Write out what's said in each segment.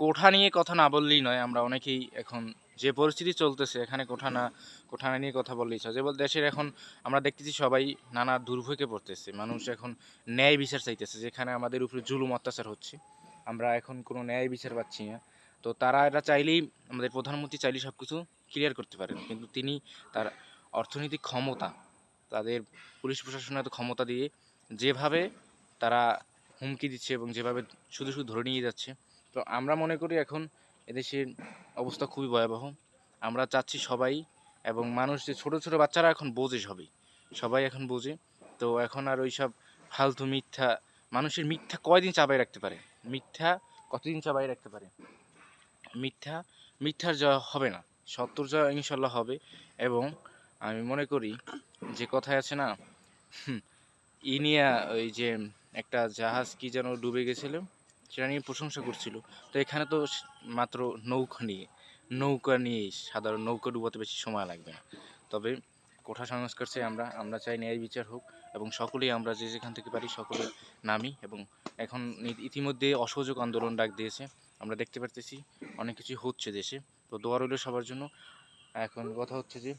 কোঠা নিয়ে কথা না বললেই নয়, আমরা অনেকেই এখন যে পরিস্থিতি চলতেছে, এখানে কোঠা না, কোঠা নিয়ে কথা বললেই ইচ্ছা যে বল, দেশের এখন আমরা দেখতেছি সবাই নানা দুর্ভোগে পড়তেছে, মানুষ এখন ন্যায় বিচার চাইতেছে, যেখানে আমাদের উপরে জুলুম অত্যাচার হচ্ছে। আমরা এখন কোনো ন্যায় বিচার পাচ্ছি না। তো তারা এটা চাইলেই, আমাদের প্রধানমন্ত্রী চাইলেই সব কিছু ক্লিয়ার করতে পারেন। কিন্তু তিনি তার অর্থনৈতিক ক্ষমতা, তাদের পুলিশ প্রশাসনের ক্ষমতা দিয়ে যেভাবে তারা হুমকি দিচ্ছে এবং যেভাবে শুধু শুধু ধরে নিয়ে যাচ্ছে তো আমরা মনে করি এখন এদেশের অবস্থা খুবই ভয়াবহ। আমরা চাচ্ছি সবাই এবং মানুষ যে ছোটো ছোটো বাচ্চারা এখন বোঝে সবই। সবাই এখন বোঝে। তো এখন আর ওই সব ফালতু মিথ্যা মানুষের মিথ্যা কয়দিন চাবাই রাখতে পারে? মিথ্যা কতদিন চাবাই রাখতে পারে? মিথ্যা মিথ্যার যা হবে না। সত্তর যা ইনশাল্লাহ হবে এবং আমি মনে করি যে কথায় আছে না হুম, ই নিয়ে ওই যে একটা জাহাজ কি যেন ডুবে গেছিল? সেটা নিয়ে প্রশংসা করছিল। তো এখানে তো মাত্র নৌকা নিয়ে নৌকা নিয়ে সাধারণ নৌকা ডুবাতে বেশি সময় লাগবে না। তবে কোঠা সংস্কার চাই আমরা আমরা চাই ন্যায় বিচার হোক এবং সকলেই আমরা যে যেখান থেকে পারি সকলে নামি এবং এখন ইতিমধ্যে অসহযোগ আন্দোলন ডাক দিয়েছে। আমরা দেখতে পারতেছি অনেক কিছু হচ্ছে দেশে। তো দোয়া রইল সবার জন্য। এখন কথা হচ্ছে যে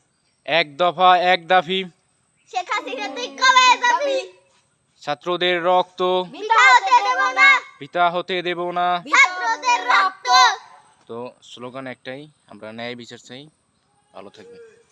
এক দফা এক দাফি। ছাত্রদের রক্ত। পিতা হতে দেব না। তো স্লোগান একটাই আমরা ন্যায় বিচার চাই। ভালো থাকবে